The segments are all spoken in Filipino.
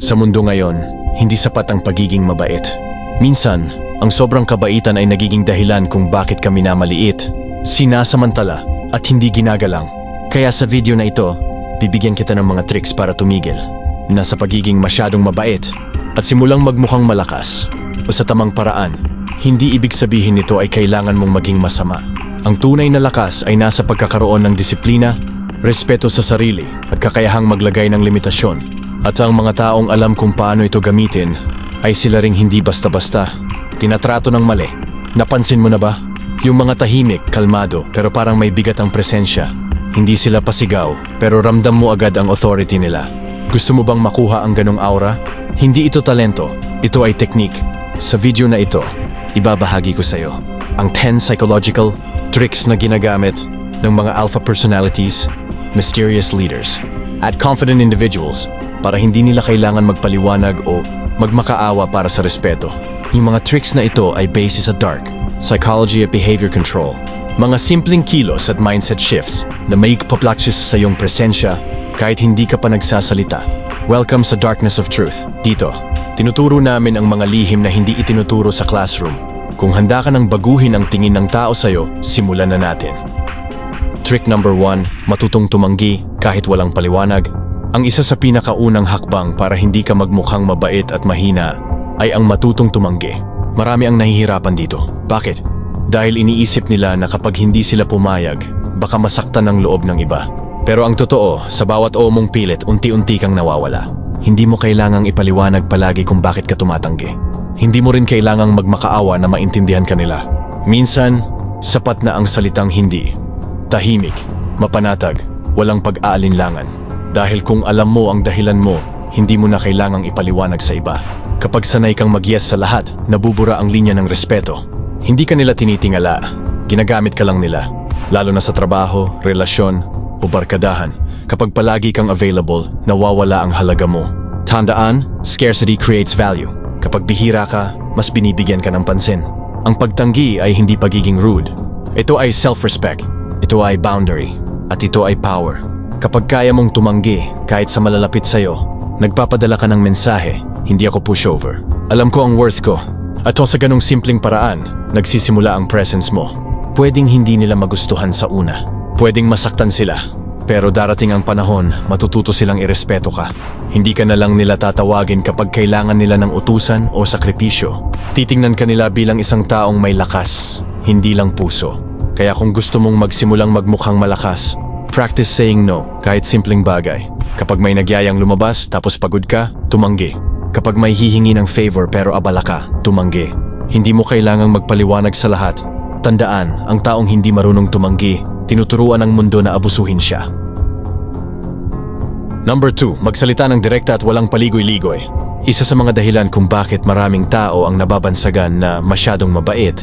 Sa mundo ngayon, hindi sapat ang pagiging mabait. Minsan, ang sobrang kabaitan ay nagiging dahilan kung bakit kami namaliit, sinasamantala at hindi ginagalang. Kaya sa video na ito, bibigyan kita ng mga tricks para tumigil na sa pagiging masyadong mabait at simulang magmukhang malakas o sa tamang paraan. Hindi ibig sabihin nito ay kailangan mong maging masama. Ang tunay na lakas ay nasa pagkakaroon ng disiplina, respeto sa sarili at kakayahang maglagay ng limitasyon. At ang mga taong alam kung paano ito gamitin ay sila ring hindi basta-basta. Tinatrato ng mali. Napansin mo na ba? Yung mga tahimik, kalmado, pero parang may bigat ang presensya. Hindi sila pasigaw, pero ramdam mo agad ang authority nila. Gusto mo bang makuha ang ganong aura? Hindi ito talento, ito ay technique. Sa video na ito, ibabahagi ko sa iyo ang 10 psychological tricks na ginagamit ng mga alpha personalities, mysterious leaders, at confident individuals para hindi nila kailangan magpaliwanag o magmakaawa para sa respeto. Yung mga tricks na ito ay based sa dark, psychology at behavior control. Mga simpleng kilos at mindset shifts na may paplaksyon sa iyong presensya kahit hindi ka pa nagsasalita. Welcome sa Darkness of Truth. Dito, tinuturo namin ang mga lihim na hindi itinuturo sa classroom. Kung handa ka ng baguhin ang tingin ng tao sa'yo, simulan na natin. Trick number 1, matutong tumanggi kahit walang paliwanag. Ang isa sa pinakaunang hakbang para hindi ka magmukhang mabait at mahina ay ang matutong tumanggi. Marami ang nahihirapan dito. Bakit? Dahil iniisip nila na kapag hindi sila pumayag, baka masaktan ang loob ng iba. Pero ang totoo, sa bawat o mong pilit, unti-unti kang nawawala. Hindi mo kailangang ipaliwanag palagi kung bakit ka tumatanggi. Hindi mo rin kailangang magmakaawa na maintindihan ka nila. Minsan, sapat na ang salitang hindi. Tahimik, mapanatag, walang pag-aalinlangan. Dahil kung alam mo ang dahilan mo, hindi mo na kailangang ipaliwanag sa iba. Kapag sanay kang mag-yes sa lahat, nabubura ang linya ng respeto. Hindi ka nila tinitingala, ginagamit ka lang nila. Lalo na sa trabaho, relasyon, o barkadahan. Kapag palagi kang available, nawawala ang halaga mo. Tandaan, scarcity creates value. Kapag bihira ka, mas binibigyan ka ng pansin. Ang pagtanggi ay hindi pagiging rude. Ito ay self-respect. Ito ay boundary. At ito ay power. Kapag kaya mong tumanggi kahit sa malalapit sa'yo, nagpapadala ka ng mensahe, hindi ako pushover. Alam ko ang worth ko. At sa ganong simpleng paraan, nagsisimula ang presence mo. Pwedeng hindi nila magustuhan sa una. Pwedeng masaktan sila. Pero darating ang panahon, matututo silang irespeto ka. Hindi ka na lang nila tatawagin kapag kailangan nila ng utusan o sakripisyo. Titingnan ka nila bilang isang taong may lakas, hindi lang puso. Kaya kung gusto mong magsimulang magmukhang malakas, practice saying no kahit simpleng bagay. Kapag may nagyayang lumabas tapos pagod ka, tumanggi. Kapag may hihingi ng favor pero abala ka, tumanggi. Hindi mo kailangang magpaliwanag sa lahat. Tandaan, ang taong hindi marunong tumanggi, tinuturuan ng mundo na abusuhin siya. Number 2, magsalita ng direkta at walang paligoy-ligoy. Isa sa mga dahilan kung bakit maraming tao ang nababansagan na masyadong mabait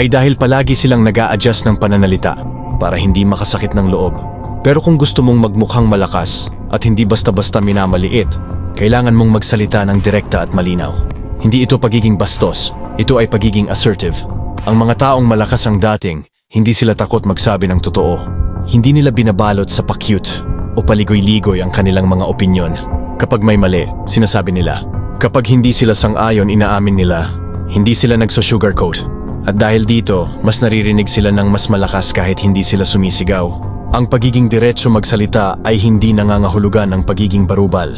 ay dahil palagi silang nag adjust ng pananalita para hindi makasakit ng loob. Pero kung gusto mong magmukhang malakas at hindi basta-basta minamaliit, kailangan mong magsalita ng direkta at malinaw. Hindi ito pagiging bastos, ito ay pagiging assertive. Ang mga taong malakas ang dating, hindi sila takot magsabi ng totoo. Hindi nila binabalot sa pa-cute o paligoy-ligoy ang kanilang mga opinyon. Kapag may mali, sinasabi nila. Kapag hindi sila sang-ayon, inaamin nila. Hindi sila nagso-sugarcoat. At dahil dito, mas naririnig sila ng mas malakas kahit hindi sila sumisigaw. Ang pagiging diretso magsalita ay hindi nangangahulugan ng pagiging barubal.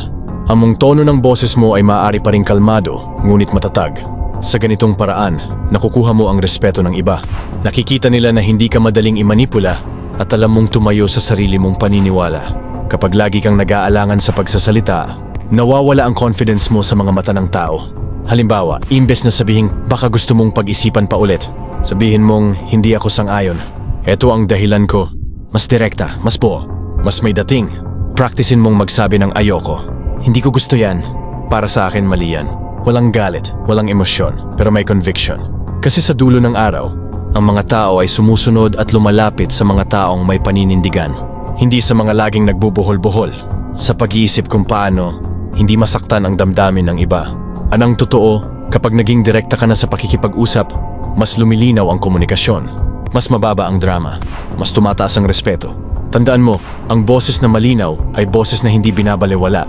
Ang tono ng boses mo ay maaari pa rin kalmado, ngunit matatag. Sa ganitong paraan, nakukuha mo ang respeto ng iba. Nakikita nila na hindi ka madaling imanipula at alam mong tumayo sa sarili mong paniniwala. Kapag lagi kang nag-aalangan sa pagsasalita, nawawala ang confidence mo sa mga mata ng tao. Halimbawa, imbes na sabihin baka gusto mong pag-isipan pa ulit, sabihin mong hindi ako sang-ayon. Ito ang dahilan ko. Mas direkta, mas buo, mas may dating. Practicein mong magsabi ng ayoko. Hindi ko gusto yan. Para sa akin mali yan. Walang galit, walang emosyon, pero may conviction. Kasi sa dulo ng araw, ang mga tao ay sumusunod at lumalapit sa mga taong may paninindigan. Hindi sa mga laging nagbubuhol-buhol. Sa pag-iisip kung paano hindi masaktan ang damdamin ng iba. Anang totoo, kapag naging direkta ka na sa pakikipag-usap, mas lumilinaw ang komunikasyon. Mas mababa ang drama. Mas tumataas ang respeto. Tandaan mo, ang boses na malinaw ay boses na hindi binabalewala.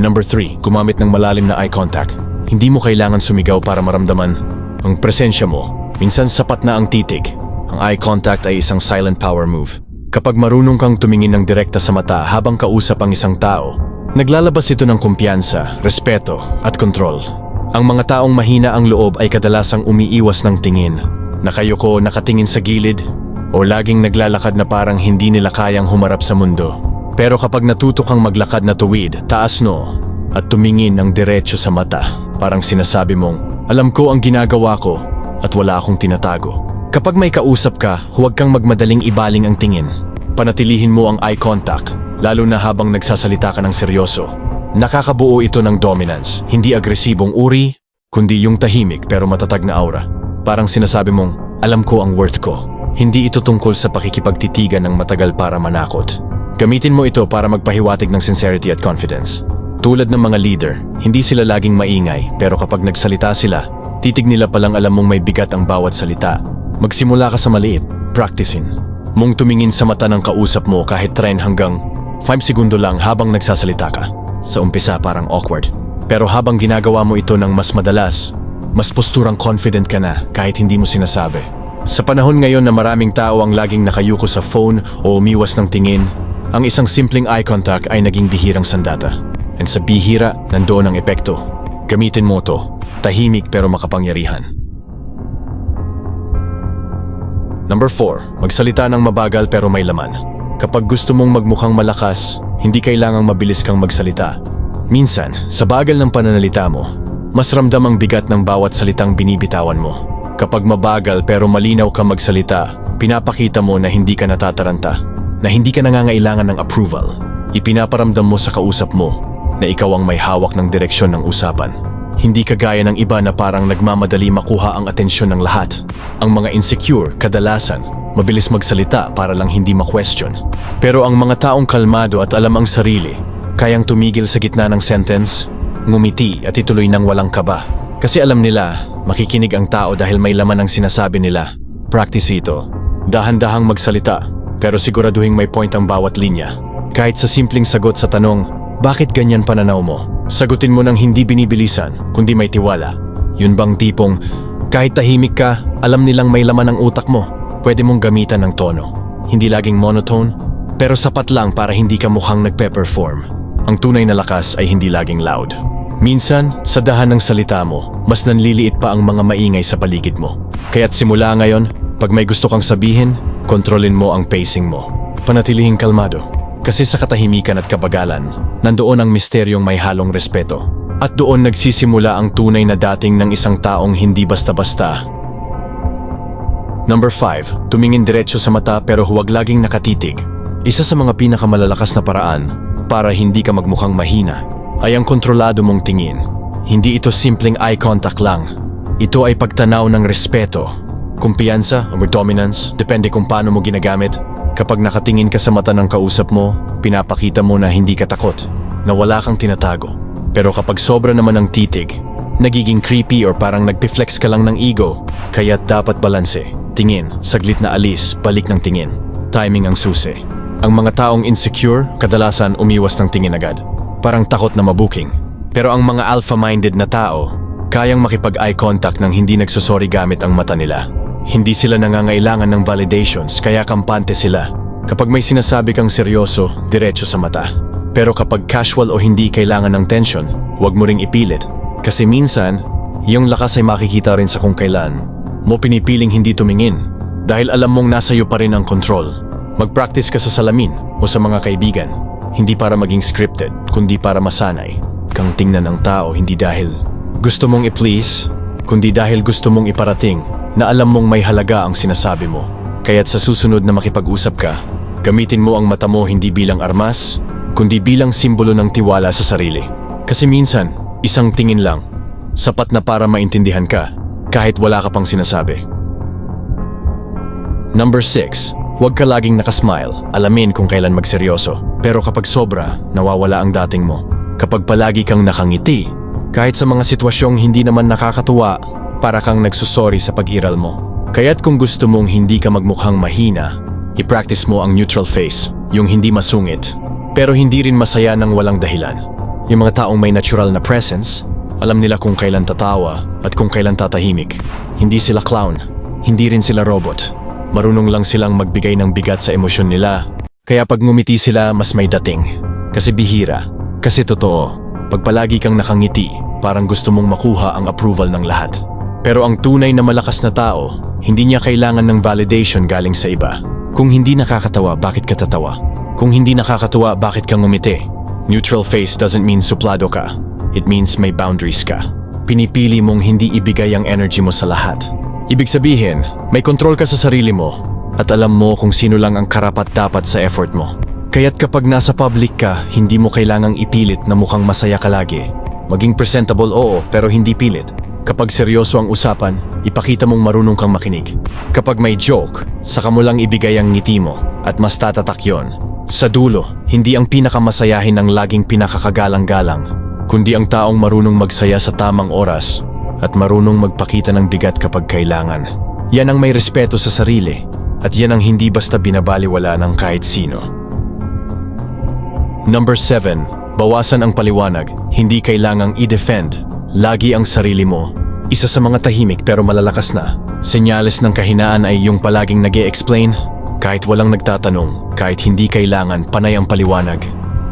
Number 3, gumamit ng malalim na eye contact. Hindi mo kailangan sumigaw para maramdaman ang presensya mo. Minsan sapat na ang titig. Ang eye contact ay isang silent power move. Kapag marunong kang tumingin ng direkta sa mata habang kausap ang isang tao, naglalabas ito ng kumpiyansa, respeto at kontrol. Ang mga taong mahina ang loob ay kadalasang umiiwas ng tingin. Nakayoko, nakatingin sa gilid, o laging naglalakad na parang hindi nila kayang humarap sa mundo. Pero kapag natuto kang maglakad na tuwid, taas no, at tumingin ng diretso sa mata, parang sinasabi mong, alam ko ang ginagawa ko at wala akong tinatago. Kapag may kausap ka, huwag kang magmadaling ibaling ang tingin. Panatilihin mo ang eye contact, lalo na habang nagsasalita ka ng seryoso. Nakakabuo ito ng dominance, hindi agresibong uri, kundi yung tahimik pero matatag na aura. Parang sinasabi mong, alam ko ang worth ko. Hindi ito tungkol sa pakikipagtitigan ng matagal para manakot. Gamitin mo ito para magpahiwatig ng sincerity at confidence. Tulad ng mga leader, hindi sila laging maingay pero kapag nagsalita sila, titig nila palang alam mong may bigat ang bawat salita. Magsimula ka sa maliit, practicing. Mong tumingin sa mata ng kausap mo kahit tren hanggang 5 segundo lang habang nagsasalita ka. Sa umpisa parang awkward. Pero habang ginagawa mo ito ng mas madalas, mas posturang confident ka na kahit hindi mo sinasabi. Sa panahon ngayon na maraming tao ang laging nakayuko sa phone o umiwas ng tingin, ang isang simpleng eye contact ay naging bihirang sandata. And sa bihira, nandoon ang epekto. Gamitin mo to, tahimik pero makapangyarihan. Number 4, magsalita ng mabagal pero may laman. Kapag gusto mong magmukhang malakas, hindi kailangang mabilis kang magsalita. Minsan, sa bagal ng pananalita mo, mas ramdam ang bigat ng bawat salitang binibitawan mo. Kapag mabagal pero malinaw ka magsalita, pinapakita mo na hindi ka natataranta, na hindi ka nangangailangan ng approval. Ipinaparamdam mo sa kausap mo na ikaw ang may hawak ng direksyon ng usapan. Hindi kagaya ng iba na parang nagmamadali makuha ang atensyon ng lahat. Ang mga insecure, kadalasan, mabilis magsalita para lang hindi ma-question. Pero ang mga taong kalmado at alam ang sarili, kayang tumigil sa gitna ng sentence, ngumiti at ituloy ng walang kaba. Kasi alam nila, makikinig ang tao dahil may laman ang sinasabi nila. Practice ito. Dahan-dahang magsalita, pero siguraduhin may point ang bawat linya. Kahit sa simpleng sagot sa tanong, bakit ganyan pananaw mo? Sagutin mo ng hindi binibilisan, kundi may tiwala. Yun bang tipong, kahit tahimik ka, alam nilang may laman ang utak mo. Pwede mong gamitan ng tono. Hindi laging monotone, pero sapat lang para hindi ka mukhang nagpe-perform. Ang tunay na lakas ay hindi laging loud. Minsan, sa dahan ng salita mo, mas nanliliit pa ang mga maingay sa paligid mo. Kaya't simula ngayon, pag may gusto kang sabihin, kontrolin mo ang pacing mo. Panatilihing kalmado. Kasi sa katahimikan at kabagalan, nandoon ang misteryong may halong respeto. At doon nagsisimula ang tunay na dating ng isang taong hindi basta-basta. Number 5. Tumingin diretso sa mata pero huwag laging nakatitig. Isa sa mga pinakamalalakas na paraan para hindi ka magmukhang mahina ay ang kontrolado mong tingin. Hindi ito simpleng eye contact lang. Ito ay pagtanaw ng respeto, kumpiyansa or dominance, depende kung paano mo ginagamit. Kapag nakatingin ka sa mata ng kausap mo, pinapakita mo na hindi ka takot, na wala kang tinatago. Pero kapag sobra naman ang titig, nagiging creepy or parang nagpi-flex ka lang ng ego, kaya dapat balanse. Tingin, saglit na alis, balik ng tingin. Timing ang susi. Ang mga taong insecure, kadalasan umiwas ng tingin agad. Parang takot na mabuking. Pero ang mga alpha-minded na tao, kayang makipag-eye contact nang hindi nagsusori gamit ang mata nila. Hindi sila nangangailangan ng validations kaya kampante sila. Kapag may sinasabi kang seryoso, diretso sa mata. Pero kapag casual o hindi kailangan ng tension, huwag mo ring ipilit. Kasi minsan, yung lakas ay makikita rin sa kung kailan mo pinipiling hindi tumingin dahil alam mong nasa iyo pa rin ang control. Mag-practice ka sa salamin o sa mga kaibigan. Hindi para maging scripted, kundi para masanay. Kang tingnan ng tao hindi dahil gusto mong i-please, kundi dahil gusto mong iparating na alam mong may halaga ang sinasabi mo. Kaya't sa susunod na makipag-usap ka, gamitin mo ang mata mo hindi bilang armas, kundi bilang simbolo ng tiwala sa sarili. Kasi minsan, isang tingin lang, sapat na para maintindihan ka, kahit wala ka pang sinasabi. Number 6. Huwag ka laging nakasmile, alamin kung kailan magseryoso. Pero kapag sobra, nawawala ang dating mo. Kapag palagi kang nakangiti, kahit sa mga sitwasyong hindi naman nakakatuwa, para kang nagsusori sa pag-iral mo. Kaya't kung gusto mong hindi ka magmukhang mahina, i-practice mo ang neutral face, yung hindi masungit, pero hindi rin masaya ng walang dahilan. Yung mga taong may natural na presence, alam nila kung kailan tatawa at kung kailan tatahimik. Hindi sila clown, hindi rin sila robot. Marunong lang silang magbigay ng bigat sa emosyon nila. Kaya pag ngumiti sila, mas may dating. Kasi bihira, kasi totoo. Pag palagi kang nakangiti, parang gusto mong makuha ang approval ng lahat. Pero ang tunay na malakas na tao, hindi niya kailangan ng validation galing sa iba. Kung hindi nakakatawa, bakit ka tatawa? Kung hindi nakakatawa, bakit ka ngumiti? Neutral face doesn't mean suplado ka. It means may boundaries ka. Pinipili mong hindi ibigay ang energy mo sa lahat. Ibig sabihin, may control ka sa sarili mo at alam mo kung sino lang ang karapat-dapat sa effort mo. Kaya't kapag nasa public ka, hindi mo kailangang ipilit na mukhang masaya ka lagi. Maging presentable oo, pero hindi pilit. Kapag seryoso ang usapan, ipakita mong marunong kang makinig. Kapag may joke, saka mo lang ibigay ang ngiti mo at mas tatatak yon. Sa dulo, hindi ang pinakamasayahin ang laging pinakakagalang-galang, kundi ang taong marunong magsaya sa tamang oras at marunong magpakita ng bigat kapag kailangan. Yan ang may respeto sa sarili at yan ang hindi basta binabaliwala ng kahit sino. Number 7. Bawasan ang paliwanag. Hindi kailangang i-defend. Lagi ang sarili mo. Isa sa mga tahimik pero malalakas na. Senyales ng kahinaan ay yung palaging nag explain kahit walang nagtatanong, kahit hindi kailangan panay ang paliwanag.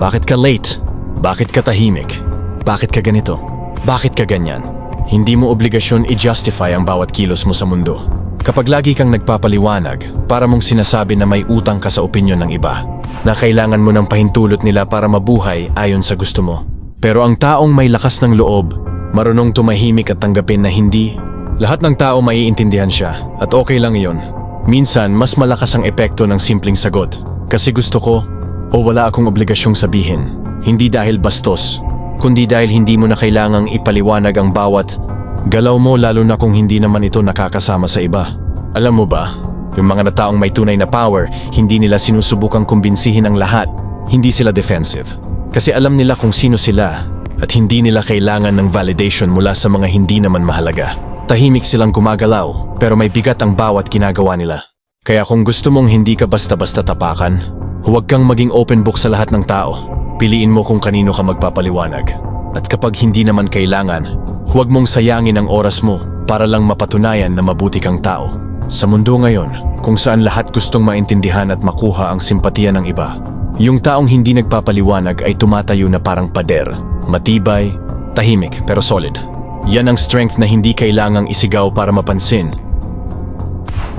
Bakit ka late? Bakit ka tahimik? Bakit ka ganito? Bakit ka ganyan? Hindi mo obligasyon i-justify ang bawat kilos mo sa mundo. Kapag lagi kang nagpapaliwanag, para mong sinasabi na may utang ka sa opinyon ng iba, na kailangan mo ng pahintulot nila para mabuhay ayon sa gusto mo. Pero ang taong may lakas ng loob, marunong tumahimik at tanggapin na hindi, lahat ng tao maiintindihan siya at okay lang iyon. Minsan, mas malakas ang epekto ng simpleng sagot. Kasi gusto ko o wala akong obligasyong sabihin. Hindi dahil bastos, kundi dahil hindi mo na kailangang ipaliwanag ang bawat galaw mo lalo na kung hindi naman ito nakakasama sa iba. Alam mo ba, yung mga nataong may tunay na power, hindi nila sinusubukang kumbinsihin ang lahat. Hindi sila defensive. Kasi alam nila kung sino sila at hindi nila kailangan ng validation mula sa mga hindi naman mahalaga. Tahimik silang gumagalaw pero may bigat ang bawat ginagawa nila. Kaya kung gusto mong hindi ka basta-basta tapakan, huwag kang maging open book sa lahat ng tao. Piliin mo kung kanino ka magpapaliwanag. At kapag hindi naman kailangan, huwag mong sayangin ang oras mo para lang mapatunayan na mabuti kang tao. Sa mundo ngayon, kung saan lahat gustong maintindihan at makuha ang simpatiya ng iba, yung taong hindi nagpapaliwanag ay tumatayo na parang pader, matibay, tahimik pero solid. Yan ang strength na hindi kailangang isigaw para mapansin.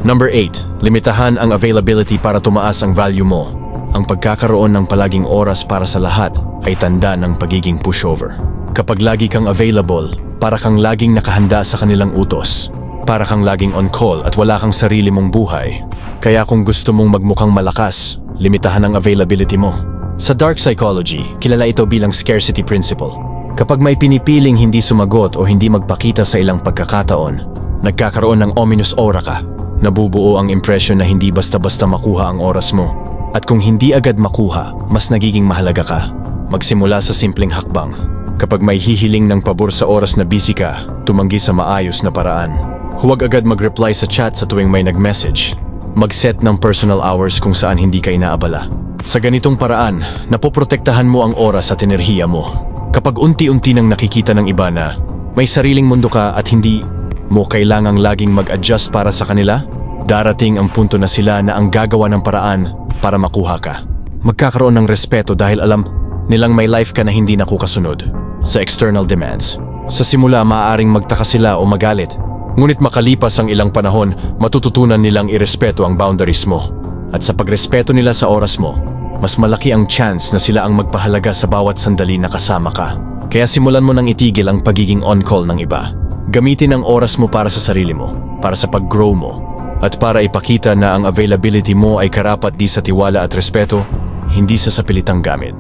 Number 8. Limitahan ang availability para tumaas ang value mo. Ang pagkakaroon ng palaging oras para sa lahat ay tanda ng pagiging pushover. Kapag lagi kang available, para kang laging nakahanda sa kanilang utos. Para kang laging on call at wala kang sarili mong buhay. Kaya kung gusto mong magmukhang malakas, limitahan ang availability mo. Sa dark psychology, kilala ito bilang scarcity principle. Kapag may pinipiling hindi sumagot o hindi magpakita sa ilang pagkakataon, nagkakaroon ng ominous aura ka. Nabubuo ang impression na hindi basta-basta makuha ang oras mo. At kung hindi agad makuha, mas nagiging mahalaga ka. Magsimula sa simpleng hakbang. Kapag may hihiling ng pabor sa oras na busy ka, tumanggi sa maayos na paraan. Huwag agad mag-reply sa chat sa tuwing may nag-message. Mag-set ng personal hours kung saan hindi ka inaabala. Sa ganitong paraan, napoprotektahan mo ang oras at enerhiya mo. Kapag unti-unti nang nakikita ng iba na may sariling mundo ka at hindi mo kailangang laging mag-adjust para sa kanila, darating ang punto na sila na ang gagawa ng paraan para makuha ka. Magkakaroon ng respeto dahil alam nilang may life ka na hindi nakukasunod sa external demands. Sa simula, maaaring magtaka sila o magalit. Ngunit makalipas ang ilang panahon, matututunan nilang irespeto ang boundaries mo. At sa pagrespeto nila sa oras mo, mas malaki ang chance na sila ang magpahalaga sa bawat sandali na kasama ka. Kaya simulan mo nang itigil ang pagiging on-call ng iba. Gamitin ang oras mo para sa sarili mo, para sa pag-grow mo, at para ipakita na ang availability mo ay karapat di sa tiwala at respeto, hindi sa sapilitang gamit.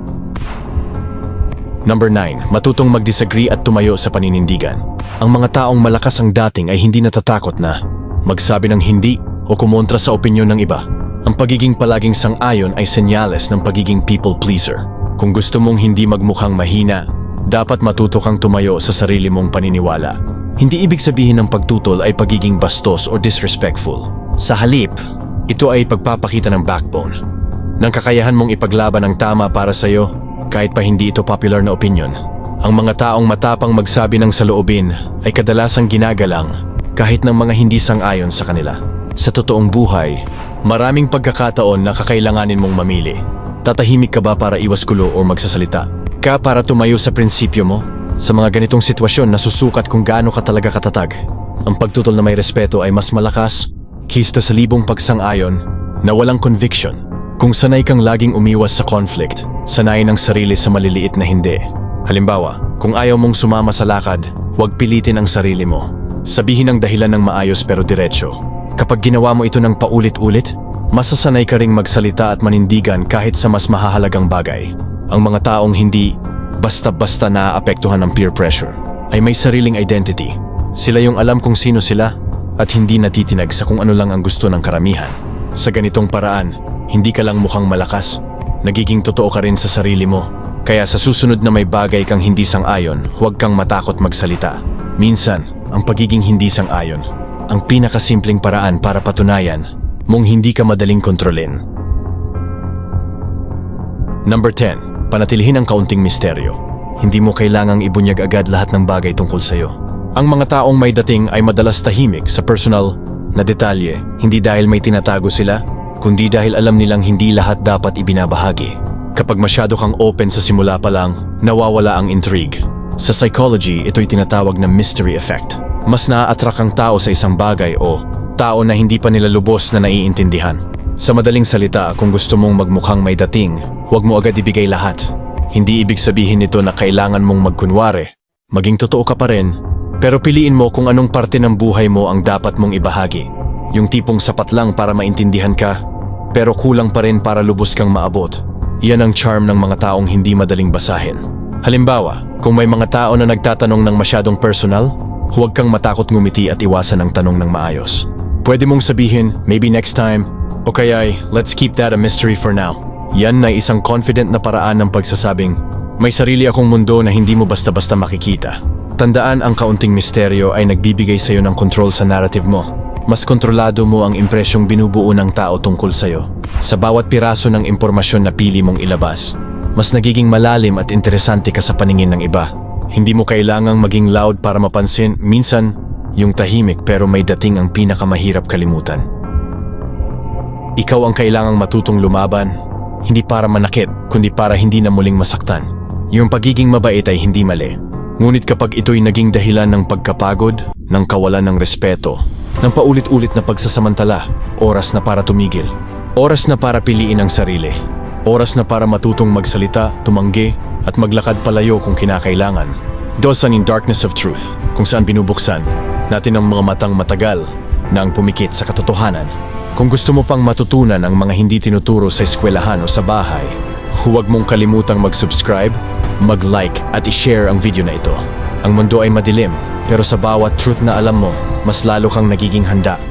Number 9. Matutong mag-disagree at tumayo sa paninindigan. Ang mga taong malakas ang dating ay hindi natatakot na magsabi ng hindi o kumontra sa opinyon ng iba. Ang pagiging palaging sang-ayon ay senyales ng pagiging people pleaser. Kung gusto mong hindi magmukhang mahina, dapat matuto kang tumayo sa sarili mong paniniwala. Hindi ibig sabihin ng pagtutol ay pagiging bastos or disrespectful. Sa halip, ito ay pagpapakita ng backbone. Ng kakayahan mong ipaglaban ang tama para sa iyo kahit pa hindi ito popular na opinion. Ang mga taong matapang magsabi ng saloobin ay kadalasang ginagalang kahit ng mga hindi sang-ayon sa kanila. Sa totoong buhay, maraming pagkakataon na kakailanganin mong mamili. Tatahimik ka ba para iwas gulo o magsasalita? Ka para tumayo sa prinsipyo mo? Sa mga ganitong sitwasyon, nasusukat kung gaano ka talaga katatag. Ang pagtutol na may respeto ay mas malakas, kista sa libong pagsang-ayon na walang conviction. Kung sanay kang laging umiwas sa conflict, sanayin ang sarili sa maliliit na hindi. Halimbawa, kung ayaw mong sumama sa lakad, huwag pilitin ang sarili mo. Sabihin ang dahilan ng maayos pero diretsyo. Kapag ginawa mo ito ng paulit-ulit, masasanay ka ring magsalita at manindigan kahit sa mas mahahalagang bagay. Ang mga taong hindi basta-basta naaapektuhan ng peer pressure ay may sariling identity. Sila yung alam kung sino sila at hindi natitinag sa kung ano lang ang gusto ng karamihan. Sa ganitong paraan, hindi ka lang mukhang malakas. Nagiging totoo ka rin sa sarili mo. Kaya sa susunod na may bagay kang hindi sang-ayon, huwag kang matakot magsalita. Minsan, ang pagiging hindi sang-ayon, ang pinakasimpleng paraan para patunayan mong hindi ka madaling kontrolin. Number 10. Panatilihin ang kaunting misteryo. Hindi mo kailangang ibunyag agad lahat ng bagay tungkol sa'yo. Ang mga taong may dating ay madalas tahimik sa personal na detalye, hindi dahil may tinatago sila, kundi dahil alam nilang hindi lahat dapat ibinabahagi. Kapag masyado kang open sa simula pa lang, nawawala ang intrigue. Sa psychology, ito'y tinatawag na mystery effect. Mas naa-attract ang tao sa isang bagay o tao na hindi pa nila lubos na naiintindihan. Sa madaling salita, kung gusto mong magmukhang may dating, huwag mo agad ibigay lahat. Hindi ibig sabihin nito na kailangan mong magkunwari. Maging totoo ka pa rin, pero piliin mo kung anong parte ng buhay mo ang dapat mong ibahagi. Yung tipong sapat lang para maintindihan ka, pero kulang pa rin para lubos kang maabot. Iyan ang charm ng mga taong hindi madaling basahin. Halimbawa, kung may mga tao na nagtatanong ng masyadong personal, huwag kang matakot ngumiti at iwasan ang tanong ng maayos. Pwede mong sabihin, maybe next time, o kaya'y, let's keep that a mystery for now. Yan na isang confident na paraan ng pagsasabing, may sarili akong mundo na hindi mo basta-basta makikita. Tandaan ang kaunting misteryo ay nagbibigay sa'yo ng control sa narrative mo. Mas kontrolado mo ang impresyong binubuo ng tao tungkol sa'yo. Sa bawat piraso ng impormasyon na pili mong ilabas, mas nagiging malalim at interesante ka sa paningin ng iba. Hindi mo kailangang maging loud para mapansin, minsan, yung tahimik pero may dating ang pinakamahirap kalimutan. Ikaw ang kailangang matutong lumaban, hindi para manakit, kundi para hindi na muling masaktan. Yung pagiging mabait ay hindi mali. Ngunit kapag ito'y naging dahilan ng pagkapagod, ng kawalan ng respeto, ng paulit-ulit na pagsasamantala, oras na para tumigil. Oras na para piliin ang sarili. Oras na para matutong magsalita, tumanggi, at maglakad palayo kung kinakailangan. Dosan in Darkness of Truth, kung saan binubuksan natin ang mga matang matagal na ang pumikit sa katotohanan. Kung gusto mo pang matutunan ang mga hindi tinuturo sa eskwelahan o sa bahay, huwag mong kalimutang mag-subscribe, mag-like at i-share ang video na ito. Ang mundo ay madilim, pero sa bawat truth na alam mo, mas lalo kang nagiging handa